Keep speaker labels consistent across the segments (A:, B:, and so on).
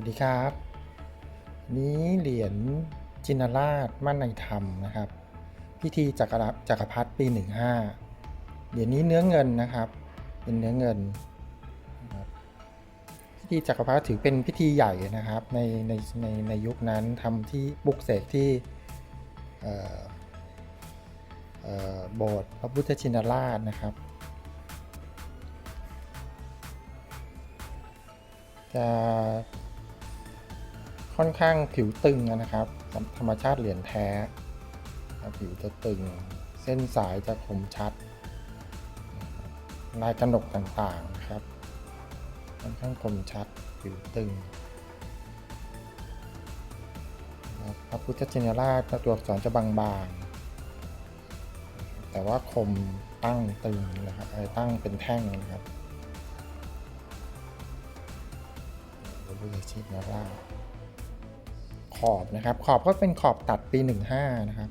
A: วัสดีครับ นี้เหรียญจินราชมั่นในธรรมนะครับ พิธีจักรจักรพรรดิปี 15 เหรียญนี้เนื้อเงินนะครับ เป็นเนื้อเงิน พิธีจักรพรรดิถือเป็นพิธีใหญ่นะครับ ในในในในยุคนั้นทำที่ปลุกเสกที่โบสถ์พระพุทธชินราชนะครับ จะ ค่อนข้างผิวตึงนะครับ ธรรมชาติเหรียญแท้ ผิวจะตึง เส้นสายจะคมชัด ลายกระหนกต่างๆนะครับ ค่อนข้างคมชัด ผิวตึงพระพุทธชินราชตัวอักษรจะบางๆ แต่ว่าคมตั้งตึงนะครับตั้งเป็นแท่งนะครับพระพุทธชินราช ขอบนะครับ ขอบก็เป็นขอบตัดปี 15 นะครับ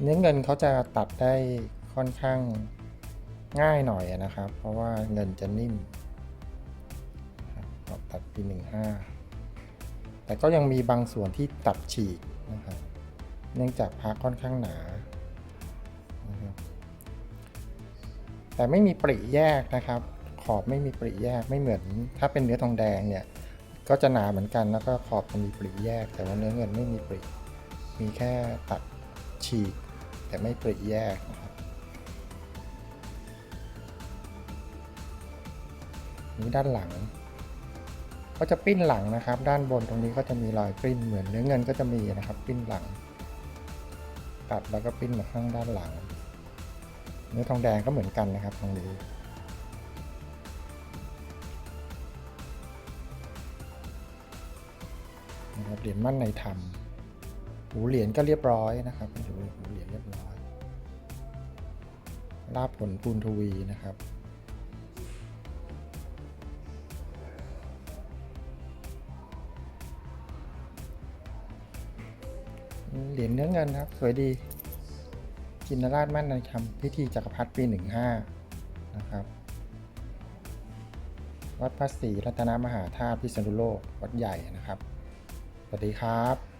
A: เนื้อเงินเขาจะตัดได้ค่อนข้างง่ายหน่อยนะครับ เพราะว่าเงินจะนิ่มขอบตัดปี 15 แต่ก็ยังมีบางส่วนที่ตัดฉีกนะครับ เนื่องจากพระค่อนข้างหนานะแต่ไม่มีปริแยกนะครับ ขอบไม่มีปริแยกไม่เหมือน ถ้าเป็นเนื้อทองแดงเนี่ย ก็จะหนาเหมือนกันแล้วก็ขอบจะมีปริแยก แต่ว่าเนื้อเงินไม่มีปริมีแค่ตัดฉีก แต่ไม่ปริแยกนะครับนี่ด้านหลัง ก็จะปิ้นหลังนะครับ ด้านบนตรงนี้ก็จะมีรอยปิ้นเหมือนเนื้อเงินก็จะมีนะครับ ปิ้นหลัง ตัดแล้วก็ปิ้นมาข้างด้านหลัง เนื้อทองแดงก็เหมือนกันนะครับตรงนี้ นะครับเหรียญมั่นในธรรมหูเหรียญก็เรียบร้อยนะครับหูหูเหรียญเรียบร้อยลาบผลปูนทวีนะครับเหรียญเนื้อเงินครับ สวยดีจินราชมั่นในธรรมพิธีจักรพรรดิปี15นะครับ วัดพระศรีรัตนมหาธาตุพิษณุโลก วัดใหญ่นะครับ สวัสดีครับ